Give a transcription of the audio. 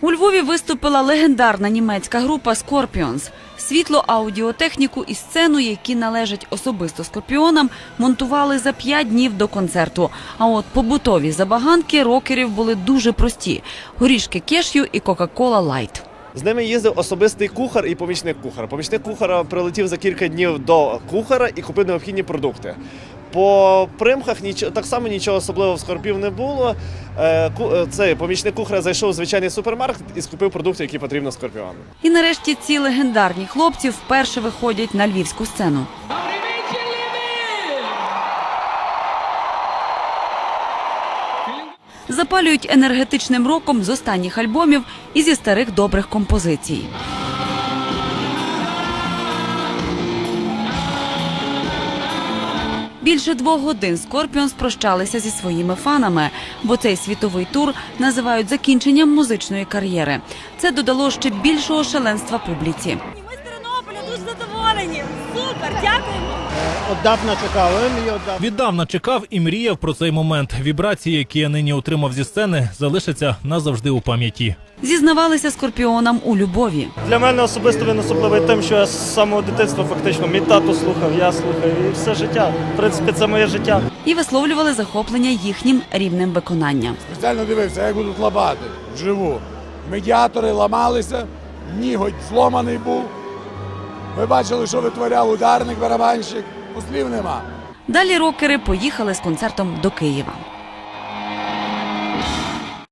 У Львові виступила легендарна німецька група Scorpions. Світло, аудіотехніку і сцену, які належать особисто скорпіонам, монтували за п'ять днів до концерту. А от побутові забаганки рокерів були дуже прості: горішки кешю і Кока-Кола Лайт. З ними їздив особистий кухар і помічник кухара. Помічник кухара прилетів за кілька днів до кухара і купив необхідні продукти. По примхах так само нічого особливого в скорпів не було. Е, е, Цей помічник кухаря зайшов у звичайний супермаркет і скупив продукти, які потрібно скорпіону. І нарешті ці легендарні хлопці вперше виходять на львівську сцену. Запалюють енергетичним роком з останніх альбомів і зі старих добрих композицій. Більше двох годин Скорпіонс прощалися зі своїми фанами, бо цей світовий тур називають закінченням музичної кар'єри. Це додало ще більшого шаленства публіці. Ми з Тернополя дуже задоволені. Супер, дякуємо. Отдавна чекали і отдав. Віддавна чекав і мріяв про цей момент. Вібрації, які я нині отримав зі сцени, залишаться назавжди у пам'яті. Зізнавалися скорпіонам у любові. Для мене особисто він особливий тим, що я з самого дитинства фактично мій тато слухав, я слухаю і все життя. В принципі, це моє життя. і висловлювали захоплення їхнім рівнем виконання. Спеціально дивився, як будуть лабати вживу. Медіатори ламалися, ніготь зломаний був. Ви бачили, що витворяв ударник, барабанщик. Слів нема. Далі рокери поїхали з концертом до Києва.